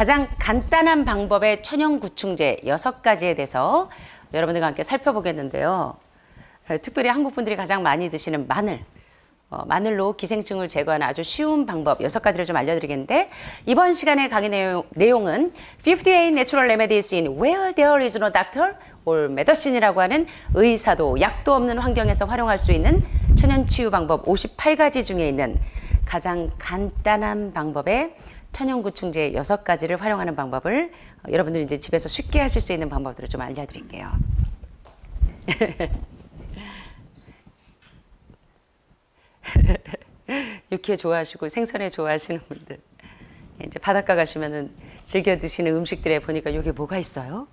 가장 간단한 방법의 천연 구충제 여섯 가지에 대해서 여러분들과 함께 살펴보겠는데요. 어, 특별히 한국 분들이 가장 많이 드시는 마늘. 어, 마늘로 기생충을 제거하는 아주 쉬운 방법 여섯 가지를 좀 알려드리겠는데 이번 시간의 강의 내용, 내용은 58 Natural Remedies in Where There Is No Doctor or Medicine이라고 하는 의사도 약도 없는 환경에서 활용할 수 있는 천연 치유 방법 58가지 중에 있는 가장 간단한 방법의 천연 구충제 여섯 가지를 활용하는 방법을 어, 여러분들이 이제 집에서 쉽게 하실 수 있는 방법들을 좀 알려드릴게요. 육회 좋아하시고 생선회 좋아하시는 분들 이제 바닷가 가시면은 즐겨 드시는 음식들에 보니까 여기 뭐가 있어요?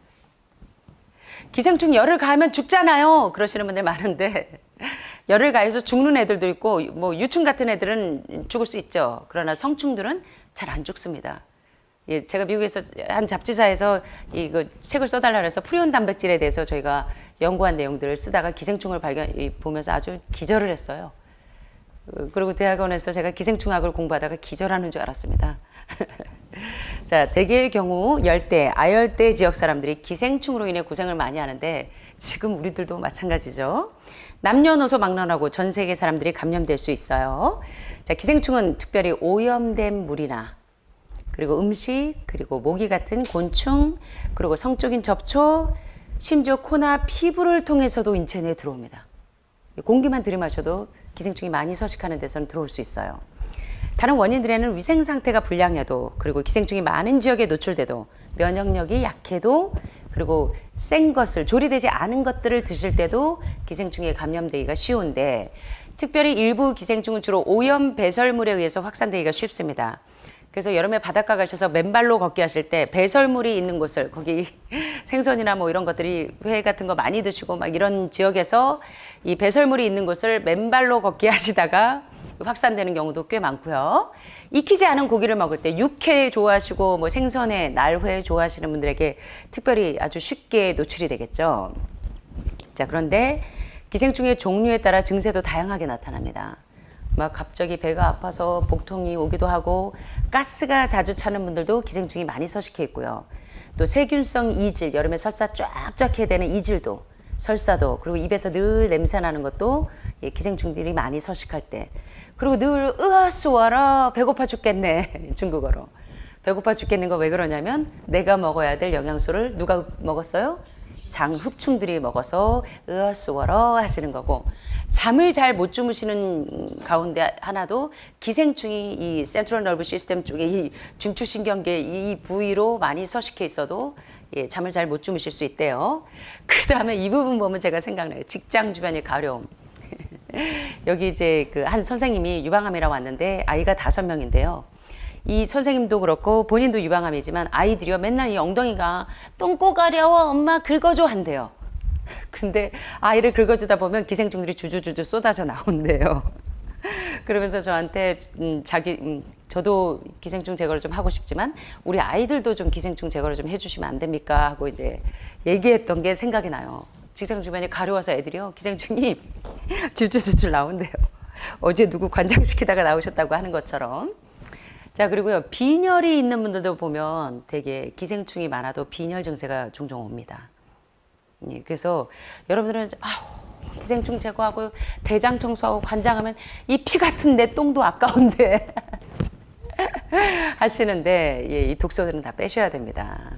기생충 열을 가하면 죽잖아요. 그러시는 분들 많은데 열을 가해서 죽는 애들도 있고 뭐 유충 같은 애들은 죽을 수 있죠. 그러나 성충들은 잘 안 죽습니다. 예, 제가 미국에서 한 잡지사에서 이거 책을 써달라 그래서 프리온 단백질에 대해서 저희가 연구한 내용들을 쓰다가 기생충을 발견 이, 보면서 아주 기절을 했어요. 어, 그리고 대학원에서 제가 기생충학을 공부하다가 기절하는 줄 알았습니다. 자, 대개의 경우 열대, 아열대 지역 사람들이 기생충으로 인해 고생을 많이 하는데 지금 우리들도 마찬가지죠. 남녀노소 막론하고 전 세계 사람들이 감염될 수 있어요. 자, 기생충은 특별히 오염된 물이나 그리고 음식, 그리고 모기 같은 곤충, 그리고 성적인 접촉, 심지어 코나 피부를 통해서도 인체 내에 들어옵니다. 공기만 들이마셔도 기생충이 많이 서식하는 데서는 들어올 수 있어요. 다른 원인들에는 위생 상태가 불량해도 그리고 기생충이 많은 지역에 노출돼도 면역력이 약해도 그리고 센 것을 조리되지 않은 것들을 드실 때도 기생충에 감염되기가 쉬운데 특별히 일부 기생충은 주로 오염 배설물에 의해서 확산되기가 쉽습니다. 그래서 여름에 바닷가 가셔서 맨발로 걷기 하실 때 배설물이 있는 곳을 거기 생선이나 뭐 이런 것들이 회 같은 거 많이 드시고 막 이런 지역에서 이 배설물이 있는 곳을 맨발로 걷기 하시다가 확산되는 경우도 꽤 많고요. 익히지 않은 고기를 먹을 때 육회 좋아하시고 뭐 생선회, 날회 좋아하시는 분들에게 특별히 아주 쉽게 노출이 되겠죠. 자, 그런데 기생충의 종류에 따라 증세도 다양하게 나타납니다. 막 갑자기 배가 아파서 복통이 오기도 하고 가스가 자주 차는 분들도 기생충이 많이 서식해 있고요. 또 세균성 이질, 여름에 설사 쫙쫙 해야 되는 이질도, 설사도, 그리고 입에서 늘 냄새 나는 것도 예, 기생충들이 많이 서식할 때. 그리고 늘 으아 쏘아라 배고파 죽겠네 중국어로. 배고파 죽겠는 거 왜 그러냐면 내가 먹어야 될 영양소를 누가 먹었어요? 장흡충들이 먹어서 으아 쏘아라 하시는 거고 잠을 잘 못 주무시는 가운데 하나도 기생충이 이 센트럴 너브 시스템 쪽에 이 중추신경계 이 부위로 많이 서식해 있어도 예, 잠을 잘 못 주무실 수 있대요. 그 다음에 이 부분 보면 제가 생각나요. 직장 주변의 가려움. 여기 이제 그 한 선생님이 유방암이라고 왔는데 아이가 다섯 명인데요. 이 선생님도 그렇고 본인도 유방암이지만 아이들이요 맨날 이 엉덩이가 똥꼬 가려워 엄마 긁어줘 한대요. 근데 아이를 긁어주다 보면 기생충들이 주주주주 쏟아져 나온대요. 그러면서 저한테 음, 자기 음, 저도 기생충 제거를 좀 하고 싶지만 우리 아이들도 좀 기생충 제거를 좀 해주시면 안 됩니까 하고 이제 얘기했던 게 생각이 나요. 직장 주변에 가려워서 애들이요 기생충이 줄줄줄줄 나온대요. 어제 누구 관장시키다가 나오셨다고 하는 것처럼. 자 그리고요 빈혈이 있는 분들도 보면 되게 기생충이 많아도 빈혈 증세가 종종 옵니다. 예, 그래서 여러분들은 아우 기생충 제거하고 대장 청소하고 관장하면 이 피 같은 내 똥도 아까운데 하시는데 예, 이 독소들은 다 빼셔야 됩니다.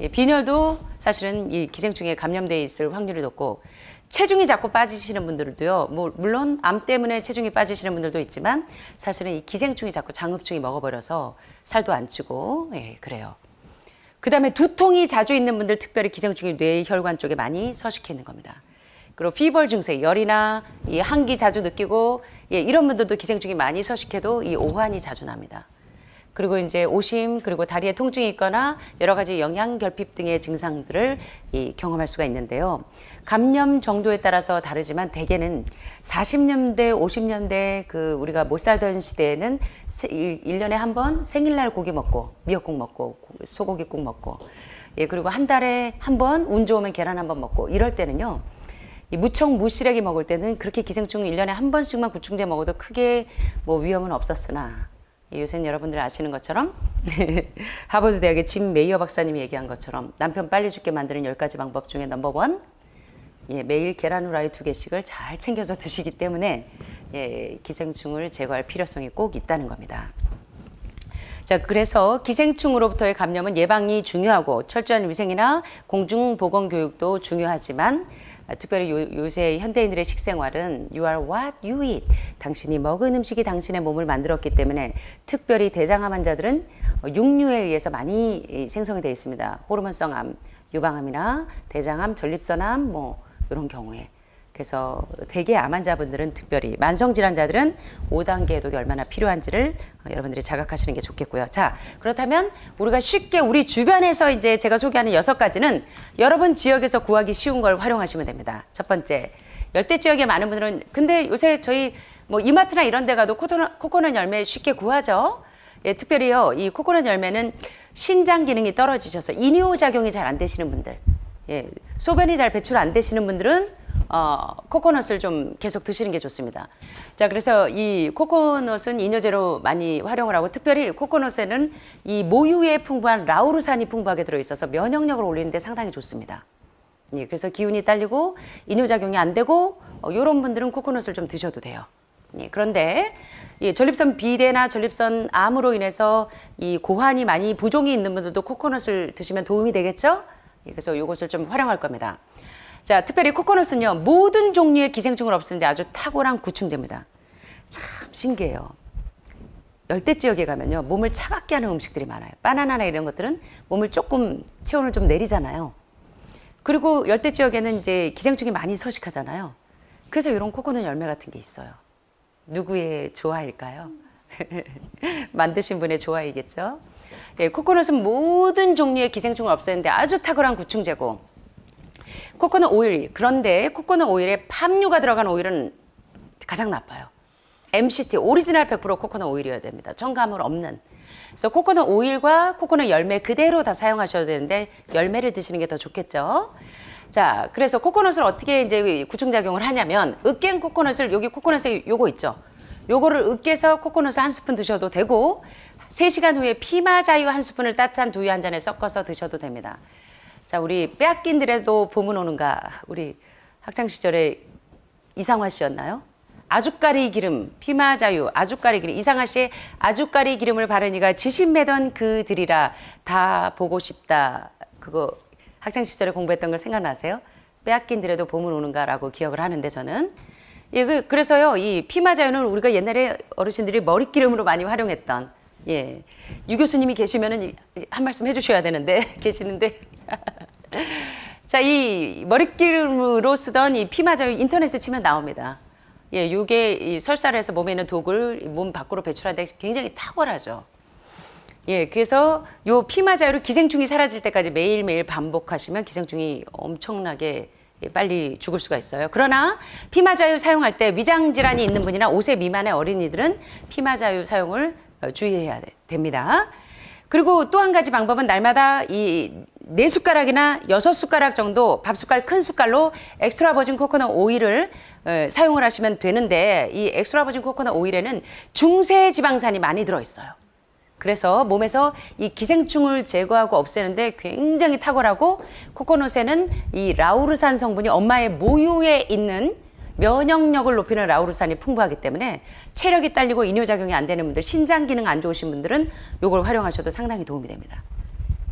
예, 빈혈도 사실은 이 기생충에 감염돼 있을 확률이 높고 체중이 자꾸 빠지시는 분들도요. 뭐 물론 암 때문에 체중이 빠지시는 분들도 있지만 사실은 이 기생충이 자꾸 장흡충이 먹어버려서 살도 안 찌고 예, 그래요. 그 다음에 두통이 자주 있는 분들 특별히 기생충이 뇌 혈관 쪽에 많이 서식해 있는 겁니다. 그리고 피벌 증세, 열이나 이 한기 자주 느끼고 예, 이런 분들도 기생충이 많이 서식해도 이 오한이 자주 납니다. 그리고 이제 오심 그리고 다리에 통증이 있거나 여러 가지 영양 결핍 등의 증상들을 이 경험할 수가 있는데요. 감염 정도에 따라서 다르지만 대개는 40년대, 50년대 그 우리가 못 살던 시대에는 세- 일- 일년에 한 번 생일날 고기 먹고 미역국 먹고 소고기국 먹고 예 그리고 한 달에 한 번 운 좋으면 계란 한 번 먹고 이럴 때는요. 이 무청 무시래기 먹을 때는 그렇게 기생충 일년에한 번씩만 구충제 먹어도 크게 뭐 위험은 없었으나 예, 요새는 여러분들 아시는 것처럼 하버드 대학의 짐 메이어 박사님이 얘기한 것처럼 남편 빨리 죽게 만드는 10가지 방법 중에 넘버 원 예, 매일 계란 후라이 두 개씩을 잘 챙겨서 드시기 때문에 예, 기생충을 제거할 필요성이 꼭 있다는 겁니다. 자, 그래서 기생충으로부터의 감염은 예방이 중요하고 철저한 위생이나 공중보건 교육도 중요하지만 아, 특별히 요, 요새 현대인들의 식생활은 you are what you eat. 당신이 먹은 음식이 당신의 몸을 만들었기 때문에 특별히 대장암 환자들은 어, 육류에 의해서 많이 이, 생성이 되어 있습니다. 호르몬성 암, 유방암이나 대장암, 전립선암 뭐 이런 경우에. 그래서 대개 암 환자분들은 특별히 만성 질환자들은 5단계 해독이 얼마나 필요한지를 어, 여러분들이 자각하시는 게 좋겠고요. 자, 그렇다면 우리가 쉽게 우리 주변에서 이제 제가 소개하는 여섯 가지는 여러분 지역에서 구하기 쉬운 걸 활용하시면 됩니다. 첫 번째, 열대 지역에 많은 분들은 근데 요새 저희 뭐 이마트나 이런 데 가도 코코넛, 코코넛 열매 쉽게 구하죠. 예, 특별히요, 이 코코넛 열매는 신장 기능이 떨어지셔서 이뇨 작용이 잘 안 되시는 분들, 예, 소변이 잘 배출 안 되시는 분들은 어, 코코넛을 좀 계속 드시는 게 좋습니다. 자, 그래서 이 코코넛은 이뇨제로 많이 활용을 하고 특별히 코코넛에는 이 모유에 풍부한 라우르산이 풍부하게 들어있어서 면역력을 올리는데 상당히 좋습니다. 예, 그래서 기운이 딸리고 이뇨작용이 안 되고 어, 이런 분들은 코코넛을 좀 드셔도 돼요. 예, 그런데 이 전립선 비대나 전립선 암으로 인해서 이 고환이 많이 부종이 있는 분들도 코코넛을 드시면 도움이 되겠죠? 예, 그래서 이것을 좀 활용할 겁니다. 자, 특별히 코코넛은요 모든 종류의 기생충을 없애는데 아주 탁월한 구충제입니다. 참 신기해요. 열대 지역에 가면요 몸을 차갑게 하는 음식들이 많아요. 바나나나 이런 것들은 몸을 조금 체온을 좀 내리잖아요. 그리고 열대 지역에는 이제 기생충이 많이 서식하잖아요. 그래서 이런 코코넛 열매 같은 게 있어요. 누구의 조화일까요? 만드신 분의 조화이겠죠. 예, 코코넛은 모든 종류의 기생충을 없애는데 아주 탁월한 구충제고 코코넛 오일 그런데 코코넛 오일에 팜유가 들어간 오일은 가장 나빠요. MCT 오리지널 100% 코코넛 오일이어야 됩니다. 첨가물 없는. 그래서 코코넛 오일과 코코넛 열매 그대로 다 사용하셔야 되는데 열매를 드시는 게 더 좋겠죠. 자, 그래서 코코넛을 어떻게 이제 구충 작용을 하냐면 으깬 코코넛을 여기 코코넛에 요거 있죠. 요거를 으깨서 코코넛을 한 스푼 드셔도 되고 3시간 후에 피마 자유 한 스푼을 따뜻한 두유 한 잔에 섞어서 드셔도 됩니다. 자, 우리 빼앗긴들에도 봄은 오는가? 우리 학창 시절에 이상화 씨였나요? 아주까리 기름, 피마자유, 아주까리 기름. 이상화 씨의 아주까리 기름을 바르니가 지신매던 그들이라 다 보고 싶다. 그거 학창 시절에 공부했던 걸 생각나세요? 빼앗긴들에도 봄은 오는가라고 기억을 하는데 저는 예, 그, 그래서요, 이 피마자유는 우리가 옛날에 어르신들이 머릿기름으로 많이 활용했던, 예. 유 교수님이 계시면은 이- 한 말씀 해주셔야 되는데, 계시는데. 자, 이 머릿기름으로 쓰던 이 피마자유 인터넷에 치면 나옵니다. 예, 요게 이 설사를 해서 몸에 있는 독을 몸 밖으로 배출하는데 굉장히 탁월하죠. 예, 그래서 요 피마자유를 기생충이 사라질 때까지 매일매일 반복하시면 기생충이 엄청나게 예, 빨리 죽을 수가 있어요. 그러나 피마자유 사용할 때 위장 질환이 있는 분이나 5세 미만의 어린이들은 피마자유 사용을 어, 주의해야 돼- 됩니다. 그리고 또 한 가지 방법은 날마다 이 네 숟가락이나 여섯 숟가락 정도 밥 숟갈 큰 숟갈로 엑스트라 버진 코코넛 오일을 어, 사용을 하시면 되는데 이 엑스트라 버진 코코넛 오일에는 중세 지방산이 많이 들어 있어요. 그래서 몸에서 이 기생충을 제거하고 없애는데 굉장히 탁월하고 코코넛에는 이 라우르산 성분이 엄마의 모유에 있는 면역력을 높이는 라우르산이 풍부하기 때문에 체력이 딸리고 이뇨작용이 안 되는 분들, 신장 기능 안 좋으신 분들은 이걸 활용하셔도 상당히 도움이 됩니다.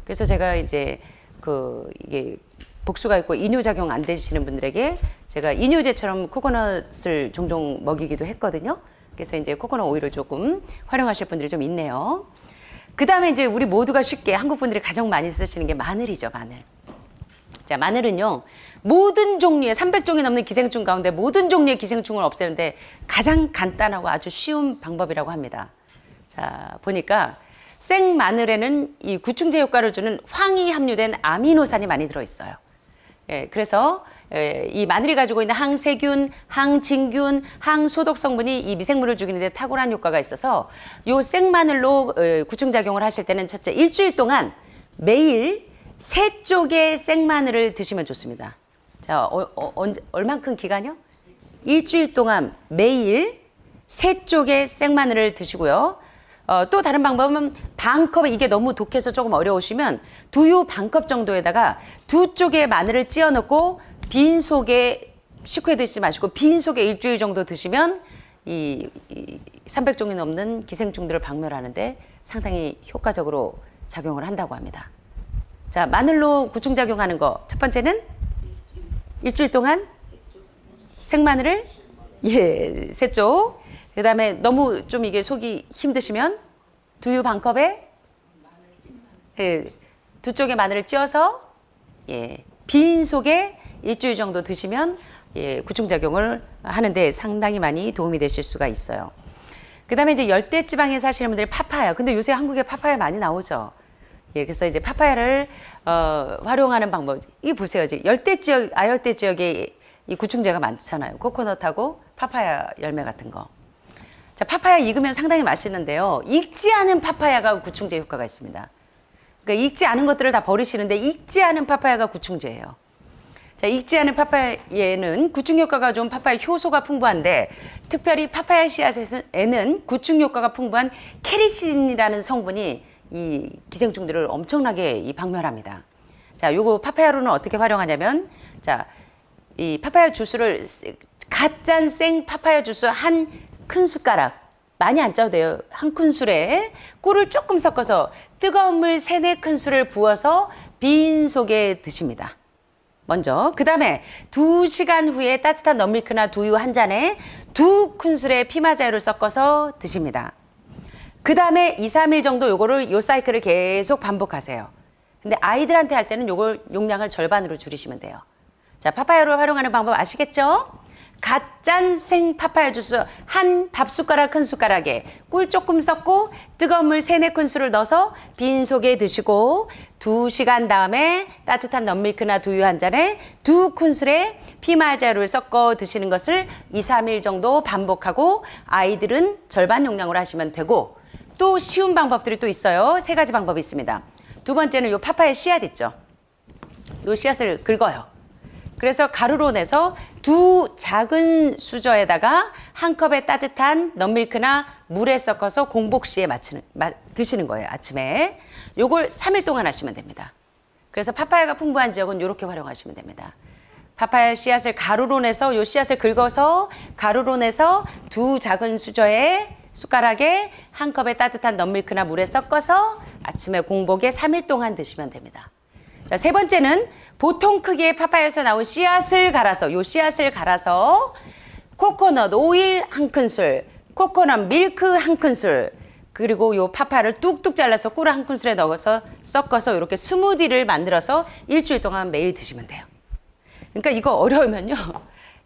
그래서 제가 이제 그 이게 복수가 있고 이뇨작용 안 되시는 분들에게 제가 이뇨제처럼 코코넛을 종종 먹이기도 했거든요. 그래서 이제 코코넛 오일을 조금 활용하실 분들이 좀 있네요. 그 다음에 이제 우리 모두가 쉽게 한국 분들이 가장 많이 쓰시는 게 마늘이죠, 마늘. 자, 마늘은요, 모든 종류의 300종이 넘는 기생충 가운데 모든 종류의 기생충을 없애는데 가장 간단하고 아주 쉬운 방법이라고 합니다. 자, 보니까 생 마늘에는 이 구충제 효과를 주는 황이 함유된 아미노산이 많이 들어 있어요. 예, 그래서 예, 이 마늘이 가지고 있는 항세균, 항진균, 항소독 성분이 이 미생물을 죽이는데 탁월한 효과가 있어서 요 생마늘로 어, 구충작용을 하실 때는 첫째 일주일 동안 매일 세 쪽의 생마늘을 드시면 좋습니다. 자, 어, 어, 언제, 얼만큼 기간이요? 일주일 동안 매일 세 쪽의 생마늘을 드시고요. 어, 또 다른 방법은 반컵에 이게 너무 독해서 조금 어려우시면 두유 반컵 정도에다가 두 쪽의 마늘을 찧어 넣고 빈 속에 식후에 드시지 마시고 빈 속에 일주일 정도 드시면 이, 이 300종이 넘는 기생충들을 박멸하는데 상당히 효과적으로 작용을 한다고 합니다. 자, 마늘로 구충작용하는 거 첫 번째는 일주일 동안 생마늘을 예, 세 쪽. 그 다음에 너무 좀 이게 속이 힘드시면 두유 반 컵에 예, 두 쪽의 마늘을 찧어서 예, 빈 속에 일주일 정도 드시면 예, 구충작용을 하는데 상당히 많이 도움이 되실 수가 있어요. 그 다음에 이제 열대 지방에 사시는 분들이 파파야. 근데 요새 한국에 파파야 많이 나오죠. 예, 그래서 이제 파파야를 어, 활용하는 방법. 이 보세요. 이제 열대 지역, 아열대 지역에 이 구충제가 많잖아요. 코코넛하고 파파야 열매 같은 거. 자, 파파야 익으면 상당히 맛있는데요. 익지 않은 파파야가 구충제 효과가 있습니다. 그러니까 익지 않은 것들을 다 버리시는데 익지 않은 파파야가 구충제예요. 자, 익지 않은 파파야에는 구충 효과가 좋은 파파야 효소가 풍부한데 특별히 파파야 씨앗에는 구충 효과가 풍부한 캐리신이라는 성분이 이 기생충들을 엄청나게 이 박멸합니다. 자, 요거 파파야로는 어떻게 활용하냐면 자, 이 파파야 주스를 갓 짠 생 파파야 주스 한 큰 숟가락 많이 안 짜도 돼요. 한 큰술에 꿀을 조금 섞어서 뜨거운 물 세네 큰술을 부어서 빈 속에 드십니다. 먼저 그 다음에 두시간 후에 따뜻한 넌밀크나 두유 한 잔에 두 큰술의 피마자유를 섞어서 드십니다. 그 다음에 2, 3일 정도 요거를 요 사이클을 계속 반복하세요. 근데 아이들한테 할 때는 요걸 용량을 절반으로 줄이시면 돼요. 자, 파파야를 활용하는 방법 아시겠죠? 갓 짠 생 파파야 주스 한 밥숟가락 큰 숟가락에 꿀 조금 섞고 뜨거운 물 세네 큰술을 넣어서 빈 속에 드시고 두 시간 다음에 따뜻한 넌밀크나 두유 한 잔에 두 큰술의 피마자를 섞어 드시는 것을 2, 3일 정도 반복하고 아이들은 절반 용량으로 하시면 되고 또 쉬운 방법들이 또 있어요. 세 가지 방법이 있습니다. 두 번째는 요 파파야 씨앗 있죠. 요 씨앗을 긁어요. 그래서 가루로 내서 두 작은 수저에다가 한 컵의 따뜻한 넌밀크나 물에 섞어서 공복 시에 마치는, 마, 드시는 거예요. 아침에. 요걸 3일 동안 하시면 됩니다. 그래서 파파야가 풍부한 지역은 이렇게 활용하시면 됩니다. 파파야 씨앗을 가루로 내서 요 씨앗을 긁어서 가루로 내서 두 작은 수저에 숟가락에 한 컵의 따뜻한 넌밀크나 물에 섞어서 아침에 공복에 3일 동안 드시면 됩니다. 자, 세 번째는 보통 크기의 파파야에서 나온 씨앗을 갈아서 요 씨앗을 갈아서 코코넛 오일 한 큰술, 코코넛 밀크 한 큰술, 그리고 요 파파를 뚝뚝 잘라서 꿀 한 큰술에 넣어서 섞어서 이렇게 스무디를 만들어서 일주일 동안 매일 드시면 돼요. 그러니까 이거 어려우면요.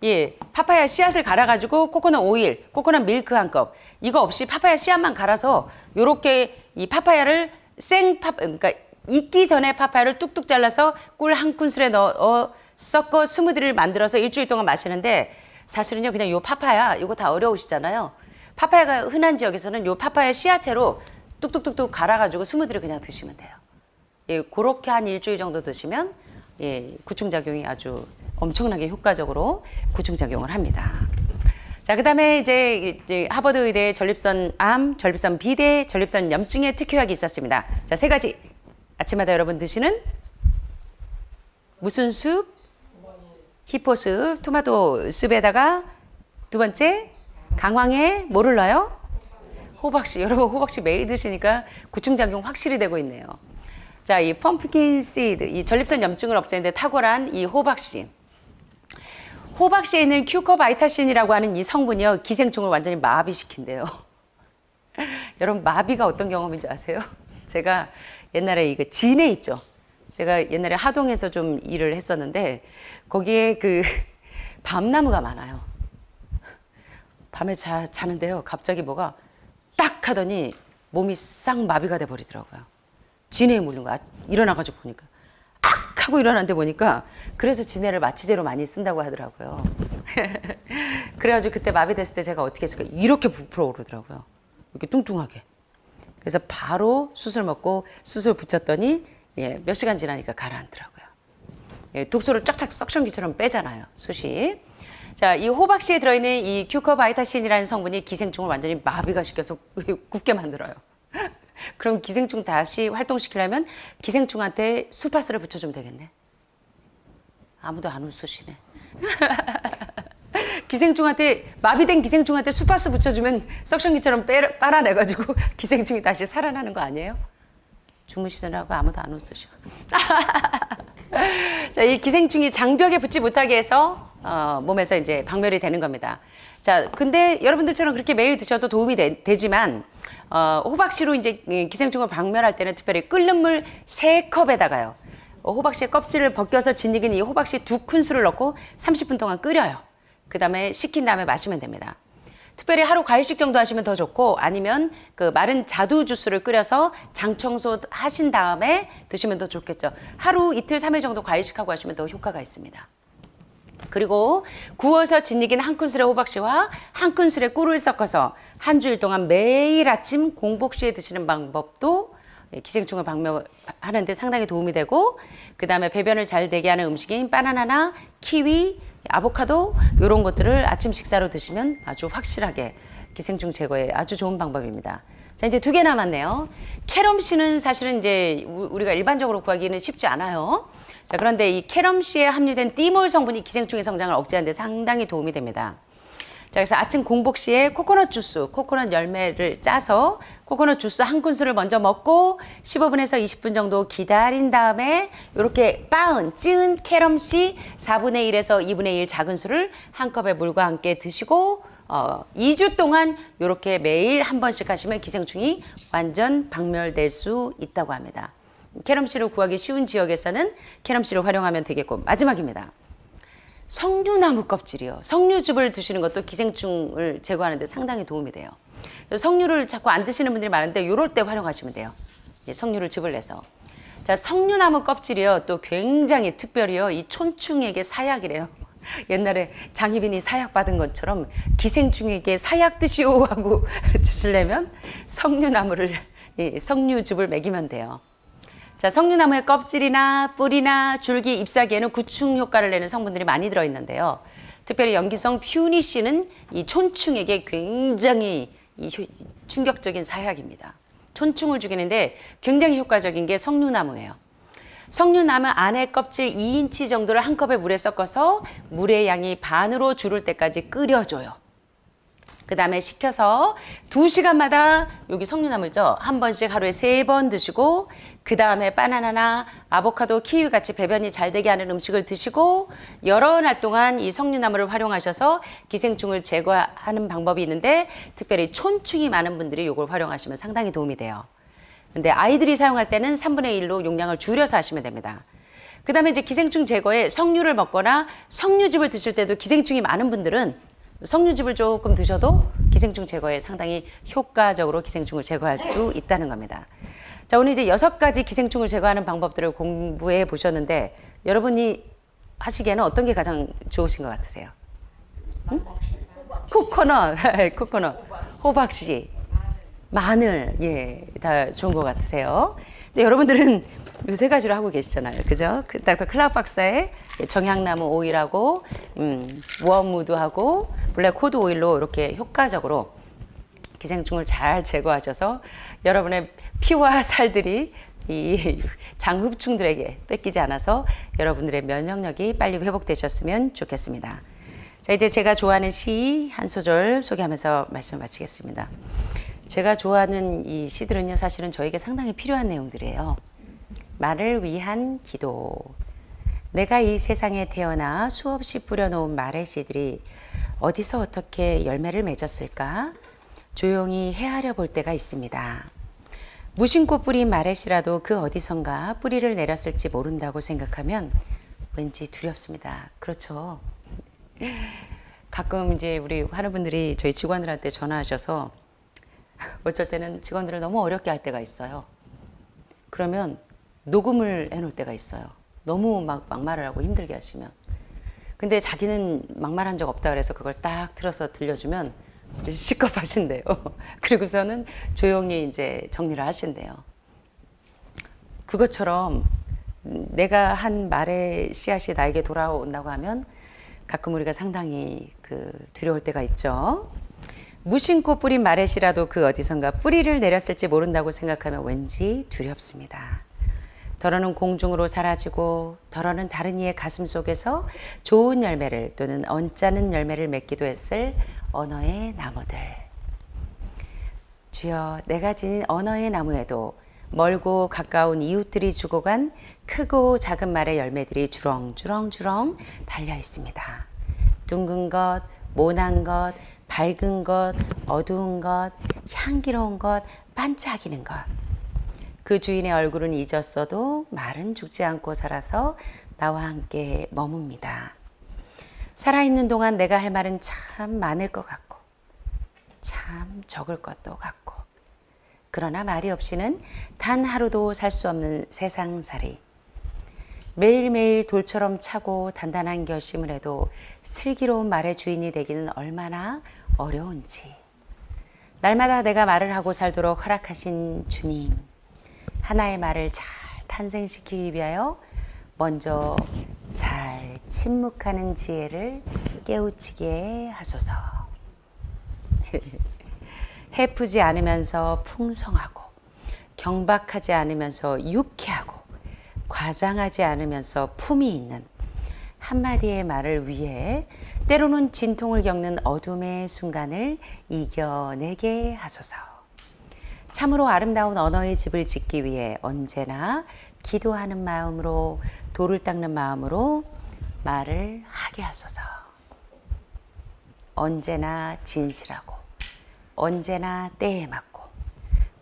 예, 파파야 씨앗을 갈아가지고 코코넛 오일, 코코넛 밀크 한 컵. 이거 없이 파파야 씨앗만 갈아서 요렇게 이 파파야를 생 파, 그러니까 익기 전에 파파야를 뚝뚝 잘라서 꿀 한 큰술에 넣어 어, 섞어 스무디를 만들어서 일주일 동안 마시는데 사실은요 그냥 요 파파야 이거 다 어려우시잖아요. 파파야가 흔한 지역에서는 요 파파야 씨앗채로 뚝뚝뚝뚝 갈아가지고 스무디를 그냥 드시면 돼요. 예, 그렇게 한 일주일 정도 드시면 예, 구충작용이 아주 엄청나게 효과적으로 구충작용을 합니다. 자, 그 다음에 이제, 이제 하버드 의대 전립선 암, 전립선 비대, 전립선 염증의 특효약이 있었습니다. 자, 세 가지. 아침마다 여러분 드시는 무슨 숲? 히포숲, 토마토 숲에다가 두 번째 강황에 뭐를 넣어요? 호박씨. 여러분 호박씨 매일 드시니까 구충작용 확실히 되고 있네요. 자, 이 펌프킨 시드, 이 전립선 염증을 없애는데 탁월한 이 호박씨. 호박씨에 있는 큐커바이타신이라고 하는 이 성분이요 기생충을 완전히 마비시킨대요. 여러분 마비가 어떤 경험인지 아세요? 제가 옛날에 이거 진해 있죠. 제가 옛날에 하동에서 좀 일을 했었는데 거기에 그 밤나무가 많아요. 밤에 자, 자는데요. 갑자기 뭐가 딱 하더니 몸이 싹 마비가 돼 버리더라고요. 진해에 물린 거야. 일어나가지고 보니까 악 하고 일어났는데 보니까 그래서 진해를 마취제로 많이 쓴다고 하더라고요. 그래가지고 그때 마비됐을 때 제가 어떻게 했을까 이렇게 부풀어 오르더라고요. 이렇게 뚱뚱하게. 그래서 바로 수술 먹고 수술 붙였더니 예, 몇 시간 지나니까 가라앉더라고요. 예, 독소를 쫙쫙 석션기처럼 빼잖아요. 숱이. 자, 이 호박씨에 들어있는 이 큐커바이타신이라는 성분이 기생충을 완전히 마비가 시켜서 굳게 만들어요. 그럼 기생충 다시 활동시키려면 기생충한테 수파스를 붙여주면 되겠네. 아무도 안 웃으시네. 기생충한테 마비된 기생충한테 수파스 붙여주면 석션기처럼 빼, 빨아내가지고 기생충이 다시 살아나는 거 아니에요? 주무시느라고 아무도 안 웃으셔. 자, 이 기생충이 장벽에 붙지 못하게 해서 어, 몸에서 이제 박멸이 되는 겁니다. 자, 근데 여러분들처럼 그렇게 매일 드셔도 도움이 되, 지만 어, 호박씨로 이제 이 기생충을 박멸할 때는 특별히 끓는 물 세컵에다가요 어, 호박씨의 껍질을 벗겨서 진익은 이 호박씨 두 큰술을 넣고 30분 동안 끓여요. 그 다음에 식힌 다음에 마시면 됩니다. 특별히 하루 과일식 정도 하시면 더 좋고 아니면 그 마른 자두 주스를 끓여서 장 청소 하신 다음에 드시면 더 좋겠죠. 하루 이틀 삼일 정도 과일식하고 하시면 더 효과가 있습니다. 그리고 구워서 진익인 한 큰술의 호박씨와 한 큰술의 꿀을 섞어서 한 주일 동안 매일 아침 공복 시에 드시는 방법도 기생충을 박멸하는데 상당히 도움이 되고 그 다음에 배변을 잘 되게 하는 음식인 바나나나 키위, 아보카도 이런 것들을 아침 식사로 드시면 아주 확실하게 기생충 제거에 아주 좋은 방법입니다. 자 이제 두 개 남았네요. 캐럼 씨는 사실은 이제 우- 우리가 일반적으로 구하기는 쉽지 않아요. 자 그런데 이 캐럼씨에 함유된 띠몰 성분이 기생충의 성장을 억제하는 데 상당히 도움이 됩니다. 자, 그래서 아침 공복 시에 코코넛 주스, 코코넛 열매를 짜서 코코넛 주스 한 큰술을 먼저 먹고 15분에서 20분 정도 기다린 다음에 이렇게 빻은 찌은 캐럼씨 4분의 1에서 2분의 1 작은 술을 한 컵의 물과 함께 드시고 어, 2주 동안 이렇게 매일 한 번씩 하시면 기생충이 완전 박멸될 수 있다고 합니다. 캐럼씨를 구하기 쉬운 지역에서는 캐럼씨를 활용하면 되겠고 마지막입니다. 석류나무 껍질이요. 석류즙을 드시는 것도 기생충을 제거하는데 상당히 도움이 돼요. 석류를 자꾸 안 드시는 분들이 많은데 이럴 때 활용하시면 돼요. 예, 석류를 즙을 내서. 자, 석류나무 껍질이요. 또 굉장히 특별히요. 이 촌충에게 사약이래요. 옛날에 장희빈이 사약 받은 것처럼 기생충에게 사약 드시오 하고 드시려면 석류나무를 예, 석류즙을 먹이면 돼요. 자, 석류나무의 껍질이나 뿌리나 줄기, 잎사귀에는 구충 효과를 내는 성분들이 많이 들어있는데요. 특별히 연기성 퓨니씨는 이 촌충에게 굉장히 이 효- 충격적인 사약입니다. 촌충을 죽이는데 굉장히 효과적인 게 석류나무예요. 석류나무 안에 껍질 2인치 정도를 한 컵의 물에 섞어서 물의 양이 반으로 줄을 때까지 끓여줘요. 그 다음에 식혀서 두시간마다 여기 석류나물죠. 한 번씩 하루에 세 번 드시고 그 다음에 바나나나 아보카도, 키위 같이 배변이 잘 되게 하는 음식을 드시고 여러 날 동안 이 석류나물을 활용하셔서 기생충을 제거하는 방법이 있는데 특별히 촌충이 많은 분들이 이걸 활용하시면 상당히 도움이 돼요. 근데 아이들이 사용할 때는 3분의 1로 용량을 줄여서 하시면 됩니다. 그 다음에 이제 기생충 제거에 석류를 먹거나 석류즙을 드실 때도 기생충이 많은 분들은 석류즙을 조금 드셔도 기생충 제거에 상당히 효과적으로 기생충을 제거할 수 있다는 겁니다. 자, 오늘 이제 여섯 가지 기생충을 제거하는 방법들을 공부해 보셨는데 여러분이 하시기에는 어떤 게 가장 좋으신 것 같으세요? 응? 코코넛, 코코넛, 호박씨, 마늘, 예, 다 좋은 것 같으세요. 근데 여러분들은 요세 가지로 하고 계시잖아요. 그죠? 그 닥터 클라우 박사의 정향나무 오일하고, 음, 워무드하고, 블랙 코드 오일로 이렇게 효과적으로 기생충을 잘 제거하셔서 여러분의 피와 살들이 이 장흡충들에게 뺏기지 않아서 여러분들의 면역력이 빨리 회복되셨으면 좋겠습니다. 자, 이제 제가 좋아하는 시 한 소절 소개하면서 말씀 마치겠습니다. 제가 좋아하는 이 시들은요, 사실은 저에게 상당히 필요한 내용들이에요. 말을 위한 기도. 내가 이 세상에 태어나 수없이 뿌려놓은 말의 씨들이 어디서 어떻게 열매를 맺었을까? 조용히 헤아려 볼 때가 있습니다. 무심코 뿌린 말의 씨라도 그 어디선가 뿌리를 내렸을지 모른다고 생각하면 왠지 두렵습니다. 그렇죠. 가끔 이제 우리 하는 분들이 저희 직원들한테 전화하셔서 어쩔 때는 직원들을 너무 어렵게 할 때가 있어요. 그러면 녹음을 해놓을 때가 있어요. 너무 막 막말을 하고 힘들게 하시면. 근데 자기는 막말한 적 없다 그래서 그걸 딱 틀어서 들려주면 시겁 하신대요. 그리고서는 조용히 이제 정리를 하신대요. 그것처럼 내가 한 말의 씨앗이 나에게 돌아온다고 하면 가끔 우리가 상당히 그 두려울 때가 있죠. 무심코 뿌린 말의 씨라도 그 어디선가 뿌리를 내렸을지 모른다고 생각하면 왠지 두렵습니다. 덜어는 공중으로 사라지고 덜어는 다른 이의 가슴 속에서 좋은 열매를 또는 언짢은 열매를 맺기도 했을 언어의 나무들. 주여 내가 지닌 언어의 나무에도 멀고 가까운 이웃들이 주고 간 크고 작은 말의 열매들이 주렁주렁주렁 달려 있습니다. 둥근 것, 모난 것, 밝은 것, 어두운 것, 향기로운 것, 반짝이는 것. 그 주인의 얼굴은 잊었어도 말은 죽지 않고 살아서 나와 함께 머뭅니다. 살아있는 동안 내가 할 말은 참 많을 것 같고, 참 적을 것도 같고, 그러나 말이 없이는 단 하루도 살 수 없는 세상살이. 매일매일 돌처럼 차고 단단한 결심을 해도 슬기로운 말의 주인이 되기는 얼마나 어려운지. 날마다 내가 말을 하고 살도록 허락하신 주님. 하나의 말을 잘 탄생시키기 위하여 먼저 잘 침묵하는 지혜를 깨우치게 하소서. 해프지 않으면서 풍성하고 경박하지 않으면서 유쾌하고 과장하지 않으면서 품이 있는 한마디의 말을 위해 때로는 진통을 겪는 어둠의 순간을 이겨내게 하소서. 참으로 아름다운 언어의 집을 짓기 위해 언제나 기도하는 마음으로 돌을 닦는 마음으로 말을 하게 하소서. 언제나 진실하고 언제나 때에 맞고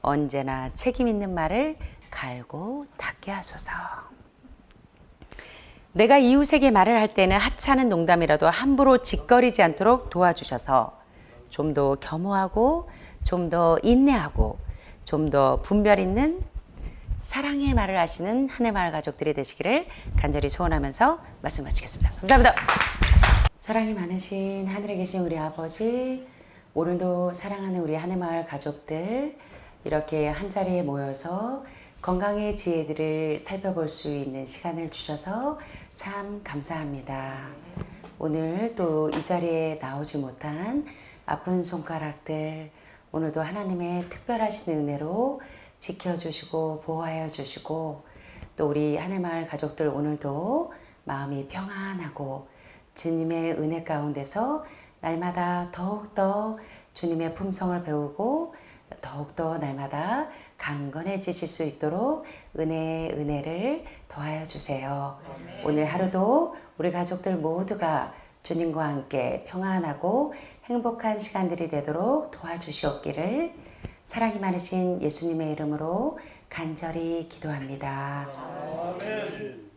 언제나 책임 있는 말을 갈고 닦게 하소서. 내가 이웃에게 말을 할 때는 하찮은 농담이라도 함부로 짓거리지 않도록 도와주셔서 좀 더 겸허하고 좀 더 인내하고 좀 더 분별 있는 사랑의 말을 하시는 하늘 마을 가족들이 되시기를 간절히 소원하면서 말씀 마치겠습니다. 감사합니다. 사랑이 많으신 하늘에 계신 우리 아버지, 오늘도 사랑하는 우리 하늘 마을 가족들 이렇게 한 자리에 모여서 건강의 지혜들을 살펴볼 수 있는 시간을 주셔서 참 감사합니다. 오늘 또 이 자리에 나오지 못한 아픈 손가락들 오늘도 하나님의 특별하신 은혜로 지켜주시고 보호하여 주시고 또 우리 하늘마을 가족들 오늘도 마음이 평안하고 주님의 은혜 가운데서 날마다 더욱더 주님의 품성을 배우고 더욱더 날마다 강건해지실 수 있도록 은혜 은혜를 더하여 주세요. 오늘 하루도 우리 가족들 모두가 주님과 함께 평안하고 행복한 시간들이 되도록 도와주시옵기를 사랑이 많으신 예수님의 이름으로 간절히 기도합니다. 아멘.